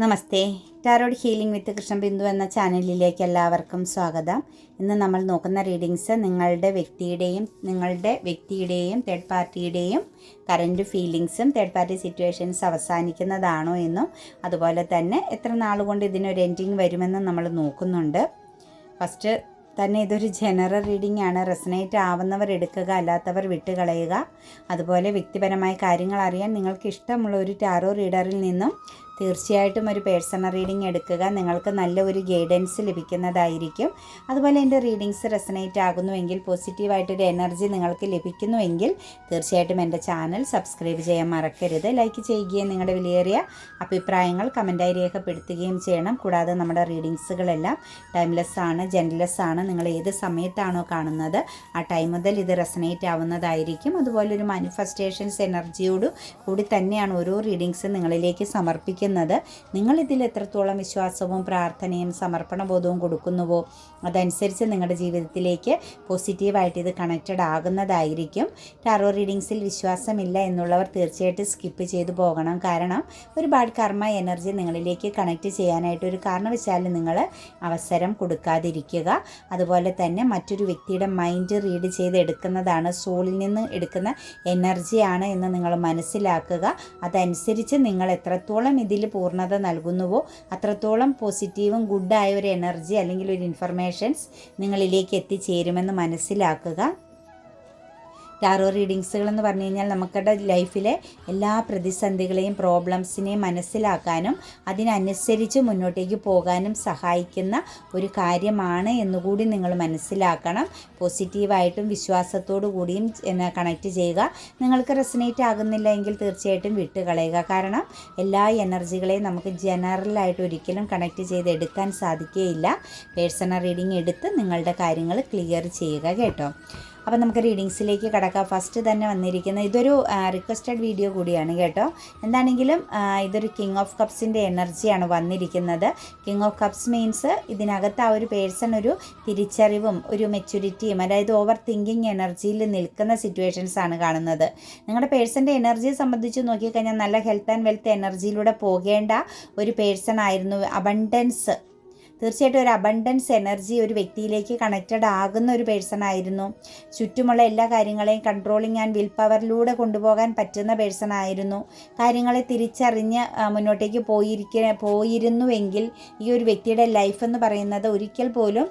Namaste. Tarot healing with Krishnabindu എന്ന ചാനലിലേക്ക് എല്ലാവർക്കും സ്വാഗതം. ഇന്ന് നമ്മൾ നോക്കുന്ന റീഡിങ്സ് നിങ്ങളുടെ വ്യക്തിയുടെയും നിങ്ങളുടെ വ്യക്തിയുടെയും തേർഡ് പാർട്ടിയുടെയും കറന്റ് ഫീലിങ്സും തേർഡ് പാർട്ടി സിറ്റുവേഷൻസ് അവസാനിക്കുന്നതാണോ എന്നും അതുപോലെ തന്നെ എത്ര നാളുകൊണ്ട് ഇതിനൊരു എൻഡിങ് വരുമെന്നും നമ്മൾ നോക്കുന്നുണ്ട്. ഫസ്റ്റ് തന്നെ ഇതൊരു ജനറൽ റീഡിംഗ് ആണ്. റെസനേറ്റ് ആവുന്നവർ എടുക്കുക അല്ലാത്തവർ വിട്ടുകളയുക. അതുപോലെ വ്യക്തിപരമായ കാര്യങ്ങൾ അറിയാൻ നിങ്ങൾക്ക് ഇഷ്ടമുള്ള ഒരു ടാറോ റീഡറിൽ നിന്നും തീർച്ചയായിട്ടും ഒരു പേഴ്സണൽ റീഡിംഗ് എടുക്കുക. നിങ്ങൾക്ക് നല്ല ഒരു ഗൈഡൻസ് ലഭിക്കുന്നതായിരിക്കും. അതുപോലെ എന്റെ റീഡിങ്സ് റെസനേറ്റ് ആകുന്നുവെങ്കിൽ പോസിറ്റീവായിട്ടൊരു എനർജി നിങ്ങൾക്ക് ലഭിക്കുന്നുവെങ്കിൽ തീർച്ചയായിട്ടും എന്റെ ചാനൽ സബ്സ്ക്രൈബ് ചെയ്യാൻ മറക്കരുത്. ലൈക്ക് ചെയ്യുകയും നിങ്ങളുടെ വിലയേറിയ അഭിപ്രായങ്ങൾ കമന്റായി രേഖപ്പെടുത്തുകയും ചെയ്യണം. കൂടാതെ നമ്മുടെ റീഡിങ്സുകളെല്ലാം ടൈംലെസ് ആണ് ജെൻലെസ് ആണ്. നിങ്ങൾ ഏത് സമയത്താണോ കാണുന്നത് ആ ടൈം മുതൽ ഇത് റെസനേറ്റ് ആവുന്നതായിരിക്കും. അതുപോലെ ഒരു മാനിഫെസ്റ്റേഷൻസ് എനർജിയോടു കൂടി തന്നെയാണ് ഓരോ റീഡിങ്സ് നിങ്ങളിലേക്ക് സമർപ്പിക്കുന്നത്. നിങ്ങൾ ഇതിൽ എത്രത്തോളം വിശ്വാസവും പ്രാർത്ഥനയും സമർപ്പണബോധവും കൊടുക്കുന്നുവോ അതനുസരിച്ച് നിങ്ങളുടെ ജീവിതത്തിലേക്ക് പോസിറ്റീവായിട്ട് ഇത് കണക്റ്റഡ് ആകുന്നതായിരിക്കും. ടാറോ റീഡിങ്സിൽ വിശ്വാസമില്ല എന്നുള്ളവർ തീർച്ചയായിട്ടും സ്കിപ്പ് ചെയ്തു പോകണം. കാരണം ഒരുപാട് കർമ്മ എനർജി നിങ്ങളിലേക്ക് കണക്റ്റ് ചെയ്യാനായിട്ട് ഒരു കാരണവശാലും നിങ്ങൾ അവസരം കൊടുക്കാതിരിക്കുക. അതുപോലെ തന്നെ മറ്റൊരു വ്യക്തിയുടെ മൈൻഡ് റീഡ് ചെയ്ത് എടുക്കുന്നതാണ് സോളിൽ നിന്ന് എടുക്കുന്ന എനർജിയാണ് എന്ന് നിങ്ങൾ മനസ്സിലാക്കുക. അതനുസരിച്ച് നിങ്ങൾ എത്രത്തോളം ഇതിൽ പൂർണത നൽകുന്നുവോ? അത്രത്തോളം പോസിറ്റീവും ഗുഡായ ഒരു എനർജി അല്ലെങ്കിൽ ഒരു ഇൻഫർമേഷൻസ് നിങ്ങളിലേക്ക് എത്തിച്ചേരുമെന്ന് മനസ്സിലാക്കുക. ടാറോ റീഡിങ്സുകൾ എന്ന് പറഞ്ഞു കഴിഞ്ഞാൽ നമുക്കുടെ ലൈഫിലെ എല്ലാ പ്രതിസന്ധികളെയും പ്രോബ്ലംസിനെയും മനസ്സിലാക്കാനും അതിനനുസരിച്ച് മുന്നോട്ടേക്ക് പോകാനും സഹായിക്കുന്ന ഒരു കാര്യമാണ് എന്നുകൂടി നിങ്ങൾ മനസ്സിലാക്കണം. പോസിറ്റീവായിട്ടും വിശ്വാസത്തോടു കൂടിയും കണക്റ്റ് ചെയ്യുക. നിങ്ങൾക്ക് റെസനേറ്റ് ആകുന്നില്ല എങ്കിൽ തീർച്ചയായിട്ടും വിട്ടുകളയുക. കാരണം എല്ലാ എനർജികളെയും നമുക്ക് ജനറലായിട്ട് ഒരിക്കലും കണക്റ്റ് ചെയ്ത് എടുക്കാൻ സാധിക്കുകയില്ല പേഴ്സണൽ റീഡിംഗ് എടുത്ത് നിങ്ങളുടെ കാര്യങ്ങൾ ക്ലിയർ ചെയ്യുക കേട്ടോ. അപ്പോൾ നമുക്ക് റീഡിങ്സിലേക്ക് കിടക്കാം. ഫസ്റ്റ് തന്നെ വന്നിരിക്കുന്നത് ഇതൊരു റിക്വസ്റ്റഡ് വീഡിയോ കൂടിയാണ് കേട്ടോ. എന്താണെങ്കിലും ഇതൊരു കിങ് ഓഫ് കപ്സിന്റെ എനർജിയാണ് വന്നിരിക്കുന്നത്. കിങ് ഓഫ് കപ്സ് മീൻസ് ഇതിനകത്ത് ആ ഒരു പേഴ്സൺ ഒരു തിരിച്ചറിവും ഒരു മെച്യൂരിറ്റിയും അതായത് ഓവർ തിങ്കിങ് എനർജിയിൽ നിൽക്കുന്ന സിറ്റുവേഷൻസ് ആണ് കാണുന്നത്. നിങ്ങളുടെ പേഴ്സന്റെ എനർജിയെ സംബന്ധിച്ച് നോക്കിക്കഴിഞ്ഞാൽ നല്ല ഹെൽത്ത് ആൻഡ് വെൽത്ത് എനർജിയിലൂടെ പോകേണ്ട ഒരു പേഴ്സൺ ആയിരുന്നു അബണ്ടൻസ് തീർച്ചയായിട്ടും ഒരു അബണ്ടൻസ് എനർജി ഒരു വ്യക്തിയിലേക്ക് കണക്റ്റഡ് ആകുന്ന ഒരു പേഴ്സൺ ആയിരുന്നു. ചുറ്റുമുള്ള എല്ലാ കാര്യങ്ങളെയും കൺട്രോളിങ് ആൻഡ് വിൽ പവറിലൂടെ കൊണ്ടുപോകാൻ പറ്റുന്ന പേഴ്സൺ ആയിരുന്നു. കാര്യങ്ങളെ തിരിച്ചറിഞ്ഞ് മുന്നോട്ടേക്ക് പോയിരിക്ക പോയിരുന്നുവെങ്കിൽ ഈ ഒരു വ്യക്തിയുടെ ലൈഫ് എന്ന് പറയുന്നത് ഒരിക്കൽ പോലും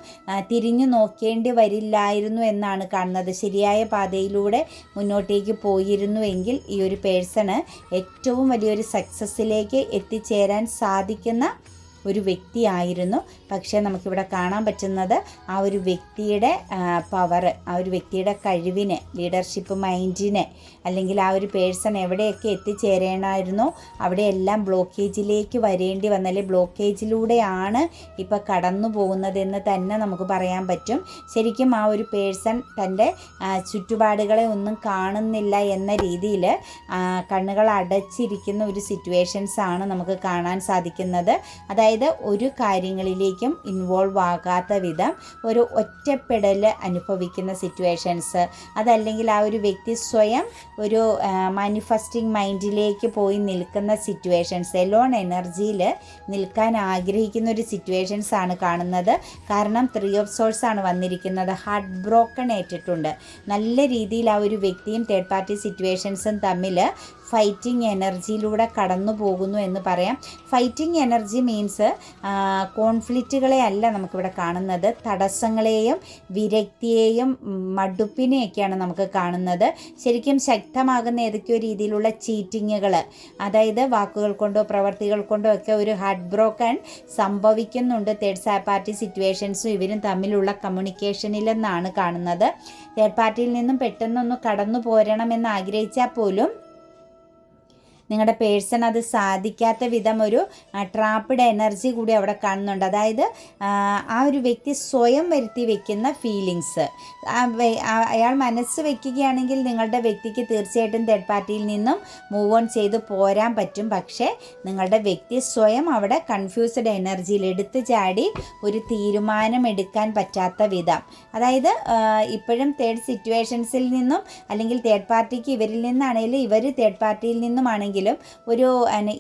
തിരിഞ്ഞു നോക്കേണ്ടി വരില്ലായിരുന്നു എന്നാണ് കാണുന്നത്. ശരിയായ പാതയിലൂടെ മുന്നോട്ടേക്ക് പോയിരുന്നുവെങ്കിൽ ഈ ഒരു പേഴ്സണ് ഏറ്റവും വലിയൊരു സക്സസ്സിലേക്ക് എത്തിച്ചേരാൻ സാധിക്കുന്ന ഒരു വ്യക്തിയായിരുന്നു. പക്ഷേ നമുക്കിവിടെ കാണാൻ പറ്റുന്നത് ആ ഒരു വ്യക്തിയുടെ പവർ ആ ഒരു വ്യക്തിയുടെ കഴിവിനെ ലീഡർഷിപ്പ് മൈൻഡിനെ അല്ലെങ്കിൽ ആ ഒരു പേഴ്സൺ എവിടെയൊക്കെ എത്തിച്ചേരേണമായിരുന്നു അവിടെയെല്ലാം ബ്ലോക്കേജിലേക്ക് വരേണ്ടി വന്ന അല്ലെങ്കിൽ ബ്ലോക്കേജിലൂടെയാണ് ഇപ്പോൾ കടന്നു പോകുന്നതെന്ന് തന്നെ നമുക്ക് പറയാൻ പറ്റും. ശരിക്കും ആ ഒരു പേഴ്സൺ തന്റെ ചുറ്റുപാടുകളെ ഒന്നും കാണുന്നില്ല എന്ന രീതിയിൽ കണ്ണുകൾ അടച്ചിരിക്കുന്ന ഒരു സിറ്റുവേഷൻസ് ആണ് നമുക്ക് കാണാൻ സാധിക്കുന്നത്. അതായത് ഒരു കാര്യങ്ങളിലേക്കും ഇൻവോൾവ് ആകാത്ത വിധം ഒരു ഒറ്റപ്പെടൽ അനുഭവിക്കുന്ന സിറ്റുവേഷൻസ് അതല്ലെങ്കിൽ ആ ഒരു വ്യക്തി സ്വയം ഒരു മാനിഫെസ്റ്റിംഗ് മൈൻഡിലേക്ക് പോയി നിൽക്കുന്ന സിറ്റുവേഷൻസ് എലോൺ എനർജിയിൽ നിൽക്കാൻ ആഗ്രഹിക്കുന്ന ഒരു സിറ്റുവേഷൻസ് ആണ് കാണുന്നത്. കാരണം ത്രീ ഓഫ് സോഴ്സ് ആണ് വന്നിരിക്കുന്നത്. ഹാർട്ട് ബ്രോക്കൺ ഏറ്റിട്ടുണ്ട് നല്ല രീതിയിൽ ആ ഒരു വ്യക്തിയും തേർഡ് പാർട്ടി സിറ്റുവേഷൻസും തമ്മിൽ ഫൈറ്റിംഗ് എനർജിയിലൂടെ കടന്നു പോകുന്നു എന്ന് പറയാം. ഫൈറ്റിംഗ് എനർജി മീൻസ് കോൺഫ്ലിക്റ്റുകളെ അല്ല നമുക്കിവിടെ കാണുന്നത്. തടസ്സങ്ങളെയും വിരക്തിയെയും മടുപ്പിനെയൊക്കെയാണ് നമുക്ക് കാണുന്നത്. ശരിക്കും ശക്തമാകുന്ന ഏതൊക്കെയോ രീതിയിലുള്ള ചീറ്റിങ്ങുകൾ അതായത് വാക്കുകൾ കൊണ്ടോ പ്രവർത്തികൾ കൊണ്ടോ ഒക്കെ ഒരു ഹാർട്ട് ബ്രോക്കൺ സംഭവിക്കുന്നുണ്ട് തേർഡ് പാർട്ടി സിറ്റുവേഷൻസും ഇവരും തമ്മിലുള്ള കമ്മ്യൂണിക്കേഷനിലെന്നാണ് കാണുന്നത്. തേർഡ് പാർട്ടിയിൽ നിന്നും പെട്ടെന്നൊന്ന് കടന്നു പോരണമെന്ന് ആഗ്രഹിച്ചാൽ പോലും നിങ്ങളുടെ പേഴ്സൺ അത് സാധിക്കാത്ത വിധം ഒരു ട്രാപ്പിഡ് എനർജി കൂടി അവിടെ കാണുന്നുണ്ട്. അതായത് ആ, ഒരു വ്യക്തി സ്വയം വരുത്തി വെക്കുന്ന ഫീലിങ്സ് അയാൾ മനസ്സ് വെക്കുകയാണെങ്കിൽ നിങ്ങളുടെ വ്യക്തിക്ക് തീർച്ചയായിട്ടും തേർഡ് പാർട്ടിയിൽ നിന്നും മൂവ് ഓൺ ചെയ്ത് പോരാൻ പറ്റും. പക്ഷേ നിങ്ങളുടെ വ്യക്തി സ്വയം അവിടെ കൺഫ്യൂസ്ഡ് എനർജിയിൽ എടുത്തു ചാടി ഒരു തീരുമാനം എടുക്കാൻ പറ്റാത്ത വിധം. അതായത് ഇപ്പോഴും തേർഡ് സിറ്റുവേഷൻസിൽ നിന്നും അല്ലെങ്കിൽ തേർഡ് പാർട്ടിക്ക് ഇവരിൽ നിന്നാണെങ്കിലും ഇവർ തേർഡ് പാർട്ടിയിൽ നിന്നുമാണെങ്കിലും ഉണ്ടെങ്കിലും ഒരു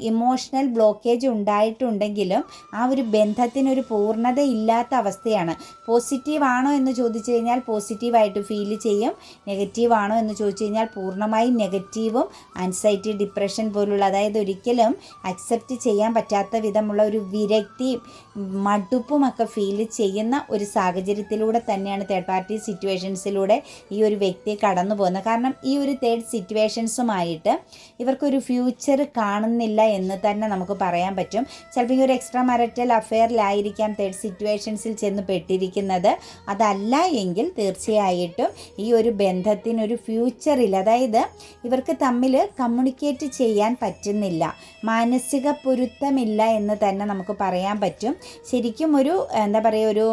ഇമോഷണൽ ബ്ലോക്കേജ് ഉണ്ടായിട്ടുണ്ടെങ്കിലും ആ ഒരു ബന്ധത്തിനൊരു പൂർണത ഇല്ലാത്ത അവസ്ഥയാണ്. പോസിറ്റീവ് ആണോ എന്ന് ചോദിച്ചു കഴിഞ്ഞാൽ പോസിറ്റീവായിട്ട് ഫീൽ ചെയ്യും. നെഗറ്റീവ് ആണോ എന്ന് ചോദിച്ചു കഴിഞ്ഞാൽ പൂർണമായും നെഗറ്റീവും ആൻസൈറ്റി ഡിപ്രഷൻ പോലുള്ള അതായത് ഒരിക്കലും അക്സെപ്റ്റ് ചെയ്യാൻ പറ്റാത്ത വിധമുള്ള ഒരു വിരക്തി മടുപ്പും ഒക്കെ ഫീൽ ചെയ്യുന്ന ഒരു സാഹചര്യത്തിലൂടെ തന്നെയാണ് തേർഡ് പാർട്ടി സിറ്റുവേഷൻസിലൂടെ ഈ ഒരു വ്യക്തി കടന്നു പോകുന്നത് കാരണം ഈ ഒരു തേർഡ് സിറ്റുവേഷൻസുമായിട്ട് ഇവർക്കൊരു ഫ്യൂച്ചർ കാണുന്നില്ല എന്ന് തന്നെ നമുക്ക് പറയാൻ പറ്റും. ചിലപ്പോൾ ഈ ഒരു എക്സ്ട്രാ മാരിറ്റൽ അഫെയറിലായിരിക്കാം തേർഡ് സിറ്റുവേഷൻസിൽ ചെന്ന് പെട്ടിരിക്കുന്നത്. അതല്ല എങ്കിൽ തീർച്ചയായിട്ടും ഈ ഒരു ബന്ധത്തിനൊരു ഫ്യൂച്ചറിൽ അതായത് ഇവർക്ക് തമ്മിൽ കമ്മ്യൂണിക്കേറ്റ് ചെയ്യാൻ പറ്റുന്നില്ല. മാനസിക പൊരുത്തമില്ല എന്ന് തന്നെ നമുക്ക് പറയാൻ പറ്റും. ശരിക്കും ഒരു എന്താ പറയുക ഒരു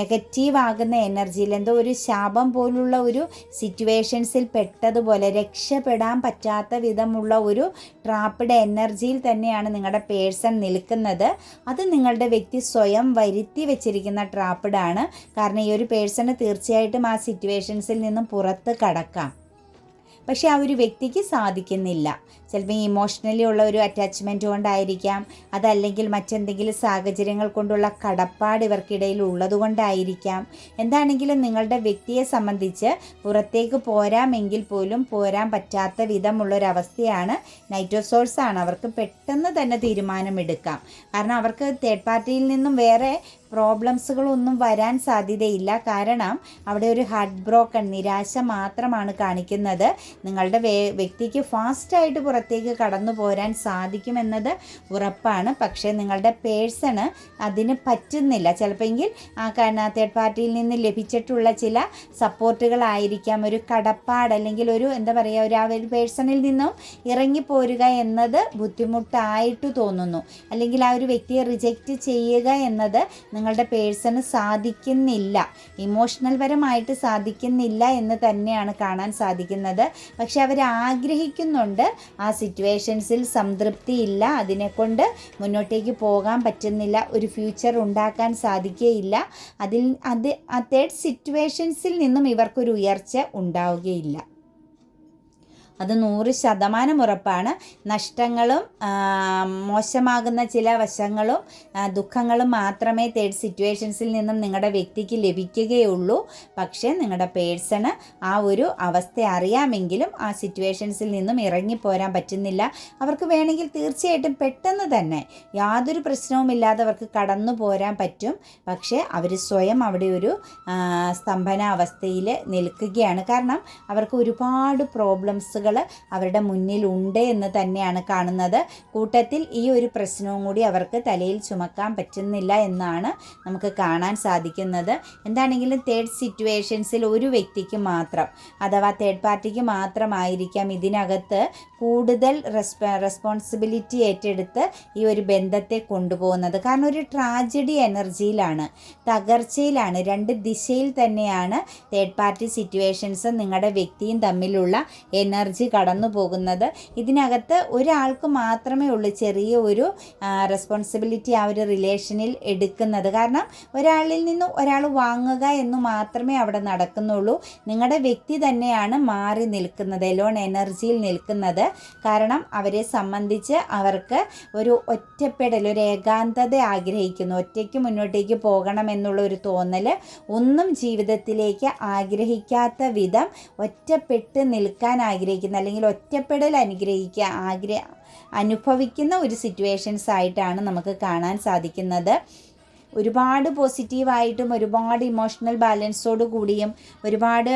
നെഗറ്റീവ് ആകുന്ന എനർജിയിൽ എന്തോ ഒരു ശാപം പോലുള്ള ഒരു സിറ്റുവേഷൻസിൽ പെട്ടതുപോലെ രക്ഷപ്പെടാൻ പറ്റാത്ത വിധമുള്ള ഒരു ട്രാപ്പിഡ് എനർജിയിൽ തന്നെയാണ് നിങ്ങളുടെ പേഴ്സൺ നിൽക്കുന്നത്. അത് നിങ്ങളുടെ വ്യക്തി സ്വയം വരുത്തി വെച്ചിരിക്കുന്ന ട്രാപ്പിഡാണ് കാരണം ഈ ഒരു പേഴ്സണ് തീർച്ചയായിട്ടും ആ സിറ്റുവേഷൻസിൽ നിന്നും പുറത്ത് കടക്കാം. പക്ഷേ ആ ഒരു വ്യക്തിക്ക് സാധിക്കുന്നില്ല. ചിലപ്പോൾ ഇമോഷണലി ഉള്ള ഒരു അറ്റാച്ച്മെന്റ് കൊണ്ടായിരിക്കാം. അതല്ലെങ്കിൽ മറ്റെന്തെങ്കിലും സാഹചര്യങ്ങൾ കൊണ്ടുള്ള കടപ്പാട് ഇവർക്കിടയിൽ ഉള്ളതുകൊണ്ടായിരിക്കാം എന്താണെങ്കിലും നിങ്ങളുടെ വ്യക്തിയെ സംബന്ധിച്ച് പുറത്തേക്ക് പോരാമെങ്കിൽ പോലും പോരാൻ പറ്റാത്ത വിധമുള്ളൊരവസ്ഥയാണ് നൈറ്റ് ആണ്. അവർക്ക് പെട്ടെന്ന് തന്നെ തീരുമാനമെടുക്കാം. കാരണം അവർക്ക് തേർഡ് പാർട്ടിയിൽ നിന്നും വേറെ പ്രോബ്ലംസുകളൊന്നും വരാൻ സാധ്യതയില്ല. കാരണം അവിടെ ഒരു ഹാർട്ട് ബ്രോക്കൺ നിരാശ മാത്രമാണ് കാണിക്കുന്നത്. നിങ്ങളുടെ വ്യക്തിക്ക് ഫാസ്റ്റായിട്ട് പുറത്തേക്ക് കടന്നു പോരാൻ സാധിക്കുമെന്നത് ഉറപ്പാണ്. പക്ഷേ നിങ്ങളുടെ പേഴ്സണ് അതിന് പറ്റുന്നില്ല. ചിലപ്പോൾ ആ തേർഡ് പാർട്ടിയിൽ നിന്ന് ലഭിച്ചിട്ടുള്ള ചില സപ്പോർട്ടുകളായിരിക്കാം. ഒരു കടപ്പാട് അല്ലെങ്കിൽ ഒരു എന്താ പറയുക ഒരു ആ ഒരു പേഴ്സണിൽ നിന്നും ഇറങ്ങിപ്പോരുക എന്നത് ബുദ്ധിമുട്ടായിട്ട് തോന്നുന്നു. അല്ലെങ്കിൽ ആ ഒരു വ്യക്തിയെ റിജക്റ്റ് ചെയ്യുക എന്നത് നിങ്ങളുടെ പേഴ്സണ് സാധിക്കുന്നില്ല. ഇമോഷണൽ പരമായിട്ട് സാധിക്കുന്നില്ല എന്ന് തന്നെയാണ് കാണാൻ സാധിക്കുന്നത്. പക്ഷെ അവർ ആഗ്രഹിക്കുന്നുണ്ട് ആ സിറ്റുവേഷൻസിൽ സംതൃപ്തിയില്ല. അതിനെക്കൊണ്ട് മുന്നോട്ടേക്ക് പോകാൻ പറ്റുന്നില്ല. ഒരു ഫ്യൂച്ചർ ഉണ്ടാക്കാൻ സാധിക്കുകയില്ല അതിൽ അത് ആ തേർഡ് സിറ്റുവേഷൻസിൽ നിന്നും ഇവർക്കൊരു ഉയർച്ച ഉണ്ടാവുകയില്ല. അത് നൂറ് ശതമാനം ഉറപ്പാണ്. നഷ്ടങ്ങളും മോശമാകുന്ന ചില വശങ്ങളും ദുഃഖങ്ങളും മാത്രമേ തേർഡ് സിറ്റുവേഷൻസിൽ നിന്നും നിങ്ങളുടെ വ്യക്തിക്ക് ലഭിക്കുകയുള്ളൂ. പക്ഷേ നിങ്ങളുടെ പേഴ്സണ് ആ ഒരു അവസ്ഥ അറിയാമെങ്കിലും ആ സിറ്റുവേഷൻസിൽ നിന്നും ഇറങ്ങിപ്പോരാൻ പറ്റുന്നില്ല. അവർക്ക് വേണമെങ്കിൽ തീർച്ചയായിട്ടും പെട്ടെന്ന് തന്നെ യാതൊരു പ്രശ്നവുമില്ലാതെ അവർക്ക് കടന്നു പോരാൻ പറ്റും. പക്ഷേ അവർ സ്വയം അവിടെ ഒരു സ്തംഭന അവസ്ഥയിൽ നിൽക്കുകയാണ്. കാരണം അവർക്ക് ഒരുപാട് പ്രോബ്ലംസുകൾ അവരുടെ മുന്നിലുണ്ട് എന്ന് തന്നെയാണ് കാണുന്നത്. കൂട്ടത്തിൽ ഈ ഒരു പ്രശ്നവും കൂടി അവർക്ക് തലയിൽ ചുമക്കാൻ പറ്റുന്നില്ല എന്നാണ് നമുക്ക് കാണാൻ സാധിക്കുന്നത്. എന്താണെങ്കിലും തേർഡ് സിറ്റുവേഷൻസിൽ ഒരു വ്യക്തിക്ക് മാത്രം അഥവാ തേർഡ് പാർട്ടിക്ക് മാത്രമായിരിക്കാം ഇതിനകത്ത് കൂടുതൽ റെസ്പ റെസ്പോൺസിബിലിറ്റി ഏറ്റെടുത്ത് ഈ ഒരു ബന്ധത്തെ കൊണ്ടുപോകുന്നത്. കാരണം ഒരു ട്രാജഡി എനർജിയിലാണ് തകർച്ചയിലാണ് രണ്ട് ദിശയിൽ തന്നെയാണ് തേർഡ് പാർട്ടി സിറ്റുവേഷൻസും നിങ്ങളുടെ വ്യക്തിയും തമ്മിലുള്ള എനർജി കടന്നു പോകുന്നത്. ഇതിനകത്ത് ഒരാൾക്ക് മാത്രമേ ഉള്ളൂ ചെറിയ ഒരു റെസ്പോൺസിബിലിറ്റി ആ ഒരു റിലേഷനിൽ എടുക്കുന്നത്. കാരണം ഒരാളിൽ നിന്ന് ഒരാൾ വാങ്ങുക എന്ന് മാത്രമേ അവിടെ നടക്കുന്നുള്ളൂ. നിങ്ങളുടെ വ്യക്തി തന്നെയാണ് മാറി നിൽക്കുന്നത് എലോൺ എനർജിയിൽ നിൽക്കുന്നത്. കാരണം അവരെ സംബന്ധിച്ച് അവർക്ക് ഒരു ഒറ്റപ്പെടൽ ഒരു ഏകാന്തത ആഗ്രഹിക്കുന്നു. ഒറ്റയ്ക്ക് മുന്നോട്ടേക്ക് പോകണം എന്നുള്ള ഒരു തോന്നൽ ഒന്നും ജീവിതത്തിലേക്ക് ആഗ്രഹിക്കാത്ത വിധം ഒറ്റപ്പെട്ട് നിൽക്കാൻ ആഗ്രഹിക്കുന്ന. അല്ലെങ്കിൽ ഒറ്റപ്പെടൽ അനുഗ്രഹിക്കുക ആഗ്രഹ അനുഭവിക്കുന്ന ഒരു സിറ്റുവേഷൻസ് ആയിട്ടാണ് നമുക്ക് കാണാൻ സാധിക്കുന്നത്. ഒരുപാട് പോസിറ്റീവായിട്ടും ഒരുപാട് ഇമോഷണൽ ബാലൻസോട് കൂടിയും ഒരുപാട്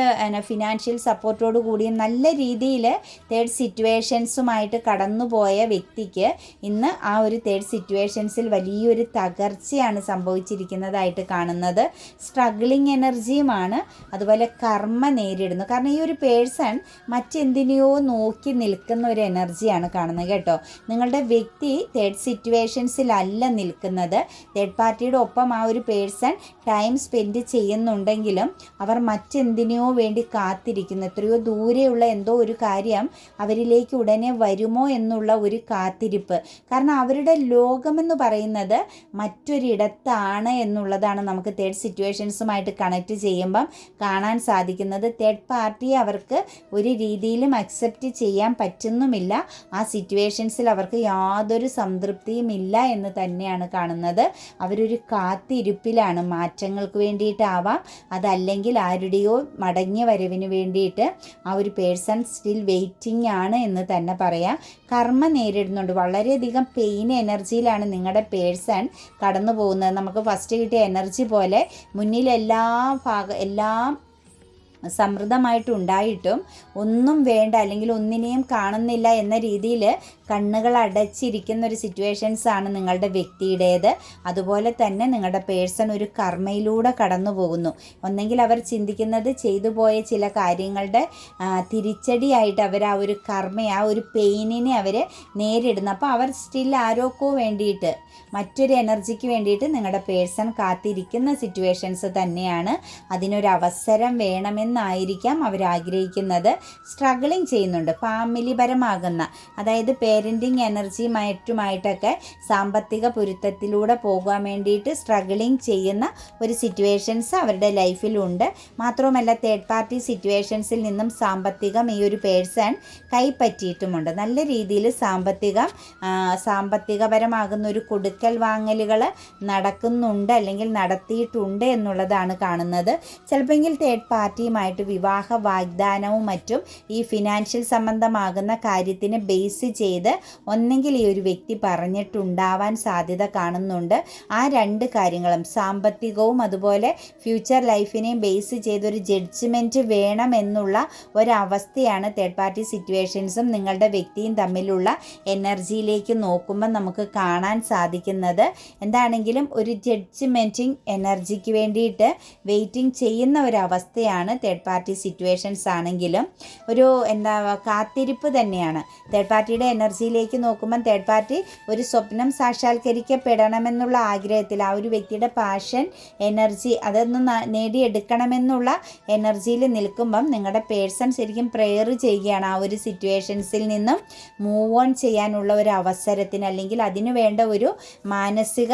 ഫിനാൻഷ്യൽ സപ്പോർട്ടോട് കൂടിയും നല്ല രീതിയിൽ തേർഡ് സിറ്റുവേഷൻസുമായിട്ട് കടന്നുപോയ വ്യക്തിക്ക് ഇന്ന് ആ ഒരു തേർഡ് സിറ്റുവേഷൻസിൽ വലിയൊരു തകർച്ചയാണ് സംഭവിച്ചിരിക്കുന്നതായിട്ട് കാണുന്നത്. സ്ട്രഗ്ലിംഗ് എനർജിയുമാണ് അതുപോലെ കർമ്മ നേരിടുന്നു. കാരണം ഈ ഒരു പേഴ്സൺ മറ്റെന്തിനെയോ നോക്കി നിൽക്കുന്ന ഒരു എനർജിയാണ് കാണുന്നത് കേട്ടോ. നിങ്ങളുടെ വ്യക്തി തേർഡ് സിറ്റുവേഷൻസിലല്ല നിൽക്കുന്നത്. തേർഡ് പാർട്ടിയുടെ ഒപ്പം ആ ഒരു പേഴ്സൺ ടൈം സ്പെൻഡ് ചെയ്യുന്നുണ്ടെങ്കിലും അവർ മറ്റെന്തിനെയോ വേണ്ടി കാത്തിരിക്കുന്നു. എത്രയോ ദൂരെയുള്ള എന്തോ ഒരു കാര്യം അവരിലേക്ക് ഉടനെ വരുമോ എന്നുള്ള ഒരു കാത്തിരിപ്പ്. കാരണം അവരുടെ ലോകമെന്ന് പറയുന്നത് മറ്റൊരിടത്താണ് എന്നുള്ളതാണ് നമുക്ക് തേർഡ് സിറ്റുവേഷൻസുമായിട്ട് കണക്ട് ചെയ്യുമ്പം കാണാൻ സാധിക്കുന്നത്. തേർഡ് പാർട്ടിയെ അവർക്ക് ഒരു രീതിയിലും അക്സെപ്റ്റ് ചെയ്യാൻ പറ്റുന്നുമില്ല. ആ സിറ്റുവേഷൻസിൽ അവർക്ക് യാതൊരു സംതൃപ്തിയും ഇല്ല എന്ന് തന്നെയാണ് കാണുന്നത്. അവരൊരു കാത്തിരിപ്പിലാണ് മാറ്റങ്ങൾക്ക് വേണ്ടിയിട്ടാവാം. അതല്ലെങ്കിൽ ആരുടെയോ മടങ്ങിയ വരവിന് വേണ്ടിയിട്ട് ആ ഒരു പേഴ്സൺ സ്റ്റിൽ വെയിറ്റിംഗ് ആണ് എന്ന് തന്നെ പറയാം. കർമ്മ നേരിടുന്നുണ്ട്. വളരെയധികം പെയിൻ എനർജിയിലാണ് നിങ്ങളുടെ പേഴ്സൺ കടന്നു പോകുന്നത്. നമുക്ക് ഫസ്റ്റ് കിട്ടിയ എനർജി പോലെ മുന്നിൽ എല്ലാ ഭാഗ എല്ലാ സമൃദ്ധമായിട്ടുണ്ടായിട്ടും ഒന്നും വേണ്ട അല്ലെങ്കിൽ ഒന്നിനെയും കാണുന്നില്ല എന്ന രീതിയിൽ കണ്ണുകൾ അടച്ചിരിക്കുന്ന ഒരു സിറ്റുവേഷൻസ് ആണ് നിങ്ങളുടെ വ്യക്തിയുടേത്. അതുപോലെ തന്നെ നിങ്ങളുടെ പേഴ്സൺ ഒരു കർമ്മയിലൂടെ കടന്നു പോകുന്നു ഒന്നെങ്കിൽ അവർ ചിന്തിക്കുന്നത് ചെയ്തു പോയ ചില കാര്യങ്ങളുടെ തിരിച്ചടിയായിട്ട് അവർ ആ ഒരു കർമ്മ ആ ഒരു പെയിനിനെ അവർ നേരിടുന്നു. അപ്പോൾ അവർ സ്റ്റിൽ ആരോക്കോ വേണ്ടിയിട്ട് മറ്റൊരു എനർജിക്ക് വേണ്ടിയിട്ട് നിങ്ങളുടെ പേഴ്സൺ കാത്തിരിക്കുന്ന സിറ്റുവേഷൻസ് തന്നെയാണ്. അതിനൊരു അവസരം വേണമെന്നായിരിക്കാം അവർ ആഗ്രഹിക്കുന്നത്. സ്ട്രഗിളിങ് ചെയ്യുന്നുണ്ട്. ഫാമിലി പരമാകുന്ന അതായത് പേരന്റിങ് എനർജി മറ്റുമായിട്ടൊക്കെ സാമ്പത്തിക പൊരുത്തത്തിലൂടെ പോകാൻ വേണ്ടിയിട്ട് സ്ട്രഗിളിങ് ചെയ്യുന്ന ഒരു സിറ്റുവേഷൻസ് അവരുടെ ലൈഫിലുണ്ട് മാത്രവുമല്ല തേർഡ് പാർട്ടി സിറ്റുവേഷൻസിൽ നിന്നും സാമ്പത്തികം ഈ ഒരു പേഴ്സൺ കൈപ്പറ്റിയിട്ടുമുണ്ട്. നല്ല രീതിയിൽ സാമ്പത്തികം സാമ്പത്തികപരമാകുന്ന ഒരു കൊടുക്കൽ വാങ്ങലുകൾ നടക്കുന്നുണ്ട് അല്ലെങ്കിൽ നടത്തിയിട്ടുണ്ട് എന്നുള്ളതാണ് കാണുന്നത്. ചിലപ്പോൾ തേർഡ് പാർട്ടിയുമായിട്ട് വിവാഹ വാഗ്ദാനവും മറ്റും ഈ ഫിനാൻഷ്യൽ സംബന്ധമാകുന്ന കാര്യത്തിന് ബേസ് ചെയ്ത് ഒന്നെങ്കിൽ ഈ ഒരു വ്യക്തി പറഞ്ഞിട്ടുണ്ടാവാൻ സാധ്യത കാണുന്നുണ്ട്. ആ രണ്ട് കാര്യങ്ങളും സാമ്പത്തികവും അതുപോലെ ഫ്യൂച്ചർ ലൈഫിനെയും ബേസ് ചെയ്തൊരു ജഡ്ജ്മെന്റ് വേണമെന്നുള്ള ഒരവസ്ഥയാണ് തേർഡ് പാർട്ടി സിറ്റുവേഷൻസും നിങ്ങളുടെ വ്യക്തിയും തമ്മിലുള്ള എനർജിയിലേക്ക് നോക്കുമ്പോൾ നമുക്ക് കാണാൻ സാധിക്കുന്നത്. എന്താണെങ്കിലും ഒരു ജഡ്ജ്മെന്റിങ് എനർജിക്ക് വേണ്ടിയിട്ട് വെയിറ്റിംഗ് ചെയ്യുന്ന ഒരവസ്ഥയാണ് തേർഡ് പാർട്ടി സിറ്റുവേഷൻസ് ആണെങ്കിലും. ഒരു എന്താ കാത്തിരിപ്പ് തന്നെയാണ്. തേർഡ് പാർട്ടിയുടെ എനർജിയിലേക്ക് നോക്കുമ്പം തേർഡ് പാർട്ടി ഒരു സ്വപ്നം സാക്ഷാത്കരിക്കപ്പെടണമെന്നുള്ള ആഗ്രഹത്തിൽ ആ ഒരു വ്യക്തിയുടെ പാഷൻ എനർജി അതൊന്ന് നേടിയെടുക്കണമെന്നുള്ള എനർജിയിൽ നിൽക്കുമ്പം നിങ്ങളുടെ പേഴ്സൺ ശരിക്കും പ്രെയർ ചെയ്യുകയാണ്. ആ ഒരു സിറ്റുവേഷൻസിൽ നിന്നും മൂവ് ഓൺ ചെയ്യാനുള്ള ഒരു അവസരത്തിന് അല്ലെങ്കിൽ അതിനു വേണ്ട ഒരു മാനസിക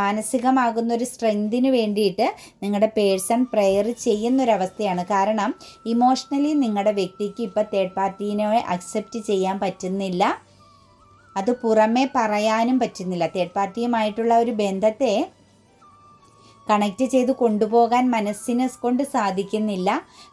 മാനസികമാകുന്ന ഒരു സ്ട്രെങ്തിന് വേണ്ടിയിട്ട് നിങ്ങളുടെ പേഴ്സൺ പ്രെയർ ചെയ്യുന്നൊരവസ്ഥയാണ്. കാരണം ഇമോഷണലി നിങ്ങളുടെ വ്യക്തിക്ക് ഇപ്പോൾ തേർഡ് പാർട്ടീനെ അക്സെപ്റ്റ് ചെയ്യാൻ പറ്റുന്നില്ല. അത് പുറമേ പറയാനും പറ്റുന്നില്ല. തേർഡ് പാർട്ടിയുമായിട്ടുള്ള ഒരു ബന്ധത്തെ കണക്റ്റ് ചെയ്ത് കൊണ്ടുപോകാൻ മനസ്സിനെ കൊണ്ട് സാധിക്കുന്നില്ല.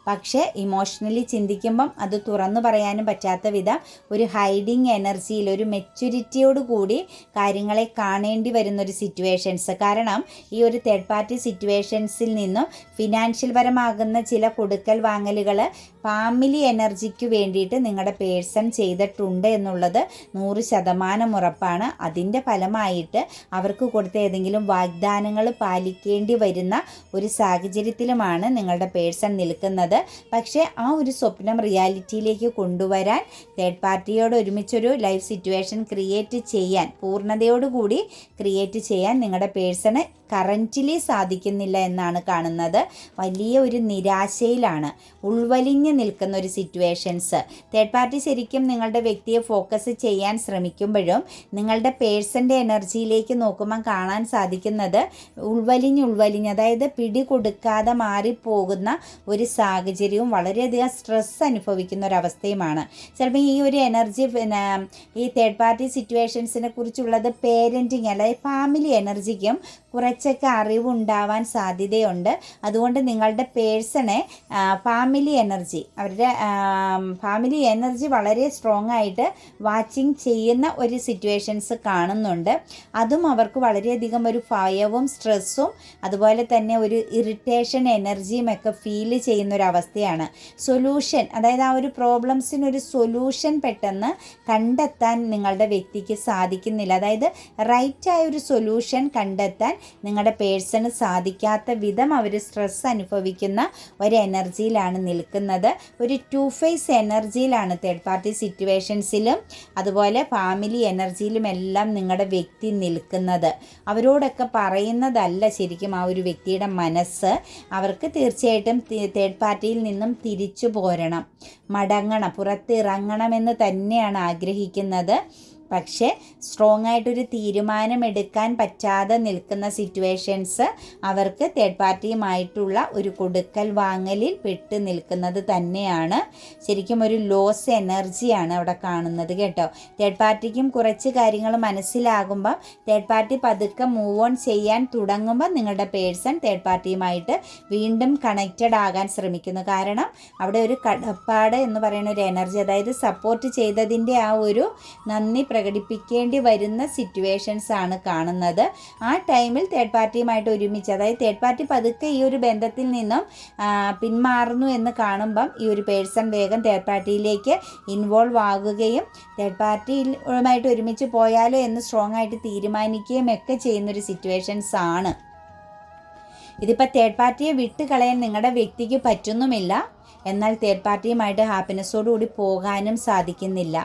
പക്ഷേ ഇമോഷണലി ചിന്തിക്കുമ്പം അത് തുറന്നു പറയാനും പറ്റാത്ത വിധം ഒരു ഹൈഡിങ് എനർജിയിൽ ഒരു മെച്യൂരിറ്റിയോട് കൂടി കാര്യങ്ങളെ കാണേണ്ടി വരുന്ന ഒരു സിറ്റുവേഷൻസ് കാരണം ഈ ഒരു തേർഡ് പാർട്ടി സിറ്റുവേഷൻസിൽ നിന്നും ഫിനാൻഷ്യൽ പരമാകുന്ന ചില കൊടുക്കൽ വാങ്ങലുകൾ ഫാമിലി എനർജിക്ക് വേണ്ടിയിട്ട് നിങ്ങളുടെ പേഴ്സൺ ചെയ്തിട്ടുണ്ട് എന്നുള്ളത് നൂറ് ശതമാനം ഉറപ്പാണ്. അതിന്റെ ഫലമായിട്ട് അവർക്ക് കൊടുത്ത ഏതെങ്കിലും വാഗ്ദാനങ്ങൾ പാലിക്കേണ്ടി വരുന്ന ഒരു സാഹചര്യത്തിലുമാണ് നിങ്ങളുടെ പേഴ്സൺ നിൽക്കുന്നത്. പക്ഷേ ആ ഒരു സ്വപ്നം റിയാലിറ്റിയിലേക്ക് കൊണ്ടുവരാൻ തേർഡ് പാർട്ടിയോട് ഒരുമിച്ചൊരു ലൈഫ് സിറ്റുവേഷൻ ക്രിയേറ്റ് ചെയ്യാൻ പൂർണതയോടുകൂടി ക്രിയേറ്റ് ചെയ്യാൻ നിങ്ങളുടെ പേഴ്സണ് കറന്റിലി സാധിക്കുന്നില്ല എന്നാണ് കാണുന്നത്. വലിയ ഒരു നിരാശയിലാണ് ഉൾവലിഞ്ഞ് നിൽക്കുന്ന ഒരു സിറ്റുവേഷൻസ് തേർഡ് പാർട്ടി ശരിക്കും നിങ്ങളുടെ വ്യക്തിയെ ഫോക്കസ് ചെയ്യാൻ ശ്രമിക്കുമ്പോഴും നിങ്ങളുടെ പേഴ്സന്റെ എനർജിയിലേക്ക് നോക്കുമ്പോൾ കാണാൻ സാധിക്കുന്നത് ഉൾവലിഞ്ഞ് ഉൾവലിഞ്ഞ് അതായത് പിടി കൊടുക്കാതെ മാറിപ്പോകുന്ന ഒരു സാഹചര്യവും വളരെയധികം സ്ട്രെസ് അനുഭവിക്കുന്ന ഒരവസ്ഥയുമാണ്. ചിലപ്പോൾ ഈ ഒരു എനർജി പിന്നെ ഈ തേർഡ് പാർട്ടി സിറ്റുവേഷൻസിനെ കുറിച്ചുള്ളത് പേരന്റിങ് അല്ലെങ്കിൽ ഫാമിലി എനർജിക്കും കുറച്ചൊക്കെ അറിവുണ്ടാവാൻ സാധ്യതയുണ്ട്. അതുകൊണ്ട് നിങ്ങളുടെ പേഴ്സണെ ഫാമിലി എനർജി അവരുടെ ഫാമിലി എനർജി വളരെ സ്ട്രോങ് ആയിട്ട് വാച്ചിങ് ചെയ്യുന്ന ഒരു സിറ്റുവേഷൻസ് കാണുന്നുണ്ട്. അതും അവർക്ക് വളരെയധികം ഒരു ഭയവും സ്ട്രെസ്സും അതുപോലെ തന്നെ ഒരു ഇറിറ്റേഷൻ എനർജിയും ഒക്കെ ഫീൽ ചെയ്യുന്ന ഒരു അവസ്ഥയാണ് സൊല്യൂഷൻ അതായത് ആ ഒരു പ്രോബ്ലംസിനൊരു സൊല്യൂഷൻ പെട്ടെന്ന് കണ്ടെത്താൻ നിങ്ങളുടെ വ്യക്തിക്ക് സാധിക്കുന്നില്ല. അതായത് റൈറ്റായ ഒരു സൊല്യൂഷൻ കണ്ടെത്താൻ നിങ്ങളുടെ പേഴ്സണ് സാധിക്കാത്ത വിധം അവർ സ്ട്രെസ് അനുഭവിക്കുന്ന ഒരു എനർജിയിലാണ് നിൽക്കുന്നത്. ഒരു ടു ഫേസ് എനർജിയിലാണ് തേർഡ് പാർട്ടി സിറ്റുവേഷൻസിലും അതുപോലെ ഫാമിലി എനർജിയിലും എല്ലാം നിങ്ങളുടെ വ്യക്തി നിൽക്കുന്നത്. അവരോടൊക്കെ പറയുന്നതല്ല ശരിക്കും ആ ഒരു വ്യക്തിയുടെ മനസ്സ് അവർക്ക് തീർച്ചയായിട്ടും തേർഡ് പാർട്ടിയിൽ നിന്നും തിരിച്ചു പോരണം. മടങ്ങണം പുറത്തിറങ്ങണമെന്ന് തന്നെയാണ് ആഗ്രഹിക്കുന്നത്. പക്ഷേ സ്ട്രോങ് ആയിട്ടൊരു തീരുമാനമെടുക്കാൻ പറ്റാതെ നിൽക്കുന്ന സിറ്റുവേഷൻസ് അവർക്ക് തേർഡ് പാർട്ടിയുമായിട്ടുള്ള ഒരു കൊടുക്കൽ വാങ്ങലിൽ പെട്ട് നിൽക്കുന്നത് തന്നെയാണ്. ശരിക്കും ഒരു ലോസ് എനർജിയാണ് അവിടെ കാണുന്നത് കേട്ടോ. തേർഡ് പാർട്ടിക്കും കുറച്ച് കാര്യങ്ങൾ മനസ്സിലാകുമ്പോൾ തേർഡ് പാർട്ടി പതുക്കെ മൂവ് ഓൺ ചെയ്യാൻ തുടങ്ങുമ്പോൾ നിങ്ങളുടെ പേഴ്സൺ തേർഡ് പാർട്ടിയുമായിട്ട് വീണ്ടും കണക്റ്റഡ് ആകാൻ ശ്രമിക്കുന്നു. കാരണം അവിടെ ഒരു കടപ്പാട് എന്ന് പറയുന്ന ഒരു എനർജി അതായത് സപ്പോർട്ട് ചെയ്തതിന്റെ ആ ഒരു നന്ദി പ്രകടിപ്പിക്കേണ്ടി വരുന്ന സിറ്റുവേഷൻസ് ആണ് കാണുന്നത്. ആ ടൈമിൽ തേർഡ് പാർട്ടിയുമായിട്ട് ഒരുമിച്ച് അതായത് തേർഡ് പാർട്ടി പതുക്കെ ഈ ഒരു ബന്ധത്തിൽ നിന്നും പിന്മാറുന്നു എന്ന് കാണുമ്പം ഈ ഒരു പേഴ്സൺ വേഗം തേർഡ് പാർട്ടിയിലേക്ക് ഇൻവോൾവ് ആകുകയും തേർഡ് പാർട്ടിയുമായിട്ട് ഒരുമിച്ച് പോയാലോ എന്ന് സ്ട്രോങ് ആയിട്ട് തീരുമാനിക്കുകയും ഒക്കെ ചെയ്യുന്നൊരു സിറ്റുവേഷൻസ് ആണ്. ഇതിപ്പോൾ തേർഡ് പാർട്ടിയെ വിട്ട് കളയാൻ നിങ്ങളുടെ വ്യക്തിക്ക് പറ്റുന്നുമില്ല. എന്നാൽ തേർഡ് പാർട്ടിയുമായിട്ട് ഹാപ്പിനെസ്സോടുകൂടി പോകാനും സാധിക്കുന്നില്ല.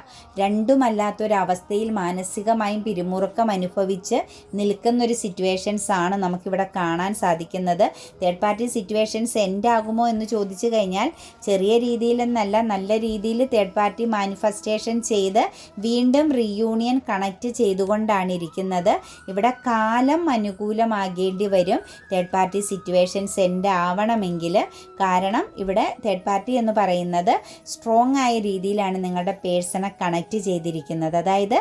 രണ്ടുമല്ലാത്തൊരവസ്ഥയിൽ മാനസികമായും പിരിമുറുക്കം അനുഭവിച്ച് നിൽക്കുന്നൊരു സിറ്റുവേഷൻസ് ആണ് നമുക്കിവിടെ കാണാൻ സാധിക്കുന്നത്. തേർഡ് പാർട്ടി സിറ്റുവേഷൻസ് ആകുമോ എന്ന് ചോദിച്ചു കഴിഞ്ഞാൽ ചെറിയ രീതിയിലെന്നല്ല നല്ല രീതിയിൽ തേർഡ് പാർട്ടി മാനിഫെസ്റ്റേഷൻ ചെയ്ത് വീണ്ടും റീയൂണിയൻ കണക്റ്റ് ചെയ്തുകൊണ്ടാണ് ഇരിക്കുന്നത്. ഇവിടെ കാലം അനുകൂലമാകേണ്ടി വരും. തേർഡ് പാർട്ടി സിറ്റുവേഷൻസ് എൻഡ് ആവണമെങ്കിൽ. കാരണം ഇവിടെ തേർഡ് പാർട്ടി എന്ന് പറയുന്നത് സ്ട്രോങ് ആയ രീതിയിലാണ് നിങ്ങളുടെ പേഴ്സണെ കണക്റ്റ് ചെയ്തിരിക്കുന്നത്. അതായത്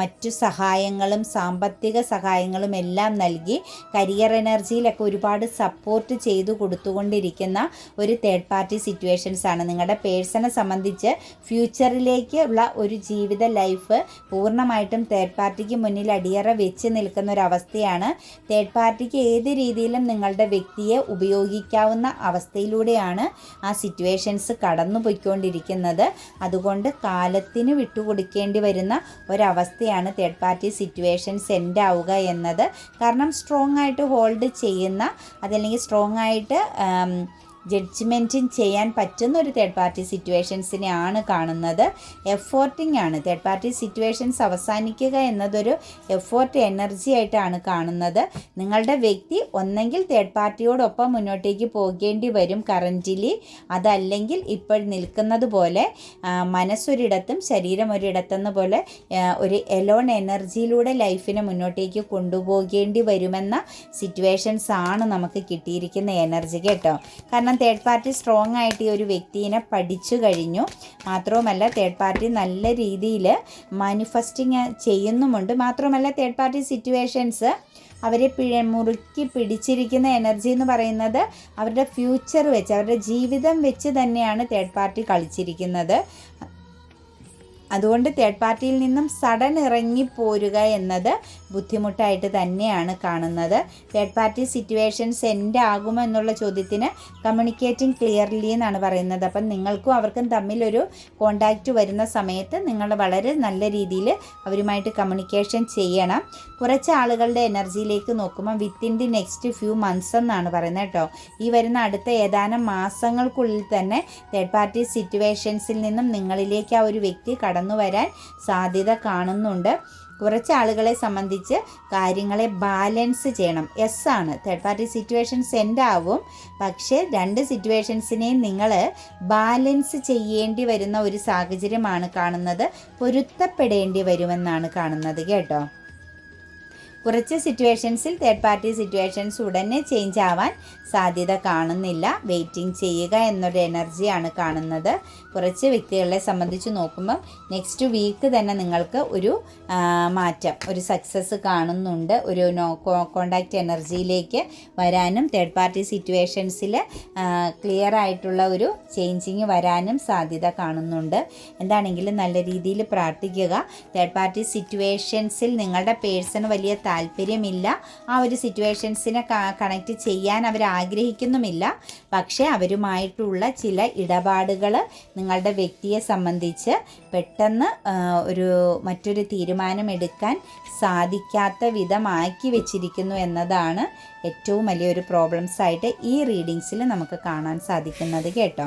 മറ്റു സഹായങ്ങളും സാമ്പത്തിക സഹായങ്ങളും എല്ലാം നൽകി കരിയർ എനർജിയിലൊക്കെ ഒരുപാട് സപ്പോർട്ട് ചെയ്തു കൊടുത്തുകൊണ്ടിരിക്കുന്ന ഒരു തേർഡ് പാർട്ടി സിറ്റുവേഷൻസ് ആണ്. നിങ്ങളുടെ പേഴ്സണെ സംബന്ധിച്ച് ഫ്യൂച്ചറിലേക്ക് ഉള്ള ഒരു ജീവിത ലൈഫ് പൂർണമായിട്ടും തേർഡ് പാർട്ടിക്ക് മുന്നിൽ അടിയറ വെച്ച് നിൽക്കുന്ന ഒരു അവസ്ഥയാണ്. തേർഡ് പാർട്ടിക്ക് ഏത് രീതിയിലും നിങ്ങളുടെ വ്യക്തിയെ ഉപയോഗിക്കാവുന്ന അവസ്ഥയിലൂടെയാണ് ആ സിറ്റുവേഷൻസ് കടന്നു പോയിക്കൊണ്ടിരിക്കുന്നത്. അതുകൊണ്ട് കാലത്തിന് വിട്ടുകൊടുക്കേണ്ടി വരുന്ന ഒരവസ്ഥയാണ് തേർഡ് പാർട്ടി സിറ്റുവേഷൻസ് എൻഡ് ആവുക എന്നത്. കാരണം സ്ട്രോങ് ആയിട്ട് ഹോൾഡ് ചെയ്യുന്ന അതല്ലെങ്കിൽ സ്ട്രോങ് ആയിട്ട് ജഡ്ജ്മെന്റും ചെയ്യാൻ പറ്റുന്ന ഒരു തേർഡ് പാർട്ടി സിറ്റുവേഷൻസിനെ ആണ് കാണുന്നത്. എഫോർട്ടിംഗ് ആണ്. തേർഡ് പാർട്ടി സിറ്റുവേഷൻസ് അവസാനിക്കുക എന്നതൊരു എഫോർട്ട് എനർജി ആയിട്ടാണ് കാണുന്നത്. നിങ്ങളുടെ വ്യക്തി ഒന്നെങ്കിൽ തേർഡ് പാർട്ടിയോടൊപ്പം മുന്നോട്ടേക്ക് പോകേണ്ടി വരും കറന്റിലി അതല്ലെങ്കിൽ ഇപ്പോൾ നിൽക്കുന്നത് പോലെ മനസ്സൊരിടത്തും ശരീരം ഒരിടത്തെന്ന പോലെ ഒരു എലോൺ എനർജിയിലൂടെ ലൈഫിനെ മുന്നോട്ടേക്ക് കൊണ്ടുപോകേണ്ടി വരുമെന്ന സിറ്റുവേഷൻസ് ആണ് നമുക്ക് കിട്ടിയിരിക്കുന്ന എനർജി കേട്ടോ. കാരണം തേർഡ് പാർട്ടി സ്ട്രോങ് ആയിട്ട് ഈ ഒരു വ്യക്തിയെ പഠിച്ചു കഴിഞ്ഞു. മാത്രവുമല്ല തേർഡ് പാർട്ടി നല്ല രീതിയിൽ മാനിഫെസ്റ്റിങ് ചെയ്യുന്നുമുണ്ട്. മാത്രമല്ല തേർഡ് പാർട്ടി സിറ്റുവേഷൻസ് അവരെ പിഴ മുറുക്കി പിടിച്ചിരിക്കുന്ന എനർജി എന്ന് പറയുന്നത് അവരുടെ ഫ്യൂച്ചർ വെച്ച് അവരുടെ ജീവിതം വെച്ച് തന്നെയാണ് തേർഡ് പാർട്ടി കളിച്ചിരിക്കുന്നത്. അതുകൊണ്ട് തേർഡ് പാർട്ടിയിൽ നിന്നും സഡൻ ഇറങ്ങി ഇറങ്ങിപ്പോരുക എന്നത് ബുദ്ധിമുട്ടായിട്ട് തന്നെയാണ് കാണുന്നത്. തേർഡ് പാർട്ടി സിറ്റുവേഷൻസ് എന്റെ ആകുമോ എന്നുള്ള ചോദ്യത്തിന് കമ്മ്യൂണിക്കേറ്റിംഗ് ക്ലിയർലി എന്നാണ് പറയുന്നത്. അപ്പം നിങ്ങൾക്കും അവർക്കും തമ്മിലൊരു കോണ്ടാക്റ്റ് വരുന്ന സമയത്ത് നിങ്ങൾ വളരെ നല്ല രീതിയിൽ അവരുമായിട്ട് കമ്മ്യൂണിക്കേഷൻ ചെയ്യണം. കുറച്ച് ആളുകളുടെ എനർജിയിലേക്ക് നോക്കുമ്പോൾ within the next few months എന്നാണ് പറയുന്നത് കേട്ടോ. ഈ വരുന്ന അടുത്ത ഏതാനും മാസങ്ങൾക്കുള്ളിൽ തന്നെ തേർഡ് പാർട്ടി സിറ്റുവേഷൻസിൽ നിന്നും നിങ്ങളിലേക്ക് ആ ഒരു വ്യക്തി കടന്നു വരാൻ സാധ്യത കാണുന്നുണ്ട്. കുറച്ച് ആളുകളെ സംബന്ധിച്ച് കാര്യങ്ങളെ ബാലൻസ് ചെയ്യണം. എസ് ആണ്. തേർഡ് പാർട്ടി സിറ്റുവേഷൻസ് എൻഡ് ആവും. പക്ഷേ രണ്ട് സിറ്റുവേഷൻസിനെയും നിങ്ങൾ ബാലൻസ് ചെയ്യേണ്ടി വരുന്ന ഒരു സാഹചര്യമാണ് കാണുന്നത്. പൊരുത്തപ്പെടേണ്ടി വരുമെന്നാണ് കാണുന്നത്. കേട്ടോ? കുറച്ച് സിറ്റുവേഷൻസിൽ തേർഡ് പാർട്ടി സിറ്റുവേഷൻസ് ഉടനെ ചേഞ്ച് ആവാൻ സാധ്യത കാണുന്നില്ല. വെയിറ്റിംഗ് ചെയ്യുക എന്നൊരു എനർജിയാണ് കാണുന്നത്. കുറച്ച് വ്യക്തികളെ സംബന്ധിച്ച് നോക്കുമ്പം നെക്സ്റ്റ് വീക്ക് തന്നെ നിങ്ങൾക്ക് ഒരു മാറ്റം ഒരു സക്സസ് കാണുന്നുണ്ട്. ഒരു നോ കോണ്ടാക്റ്റ് എനർജിയിലേക്ക് വരാനും തേർഡ് പാർട്ടി സിറ്റുവേഷൻസിൽ ക്ലിയർ ആയിട്ടുള്ള ഒരു ചേഞ്ചിങ് വരാനും സാധ്യത കാണുന്നുണ്ട്. എന്താണെങ്കിലും നല്ല രീതിയിൽ പ്രാർത്ഥിക്കുക. തേർഡ് പാർട്ടി സിറ്റുവേഷൻസിൽ നിങ്ങളുടെ പേഴ്സൺ വലിയ താല്പര്യമില്ല. ആ ഒരു സിറ്റുവേഷൻസിനെ കണക്ട് ചെയ്യാൻ അവർ ആഗ്രഹിക്കുന്നുമില്ല. പക്ഷേ അവരുമായിട്ടുള്ള ചില ഇടപാടുകൾ നിങ്ങളുടെ വ്യക്തിയെ സംബന്ധിച്ച് പെട്ടെന്ന് ഒരു മറ്റൊരു തീരുമാനമെടുക്കാൻ സാധിക്കാത്ത വിധമാക്കി വെച്ചിരിക്കുന്നു എന്നതാണ് ഏറ്റവും വലിയൊരു പ്രോബ്ലംസ് ആയിട്ട് ഈ റീഡിങ്സിൽ നമുക്ക് കാണാൻ സാധിക്കുന്നത് കേട്ടോ.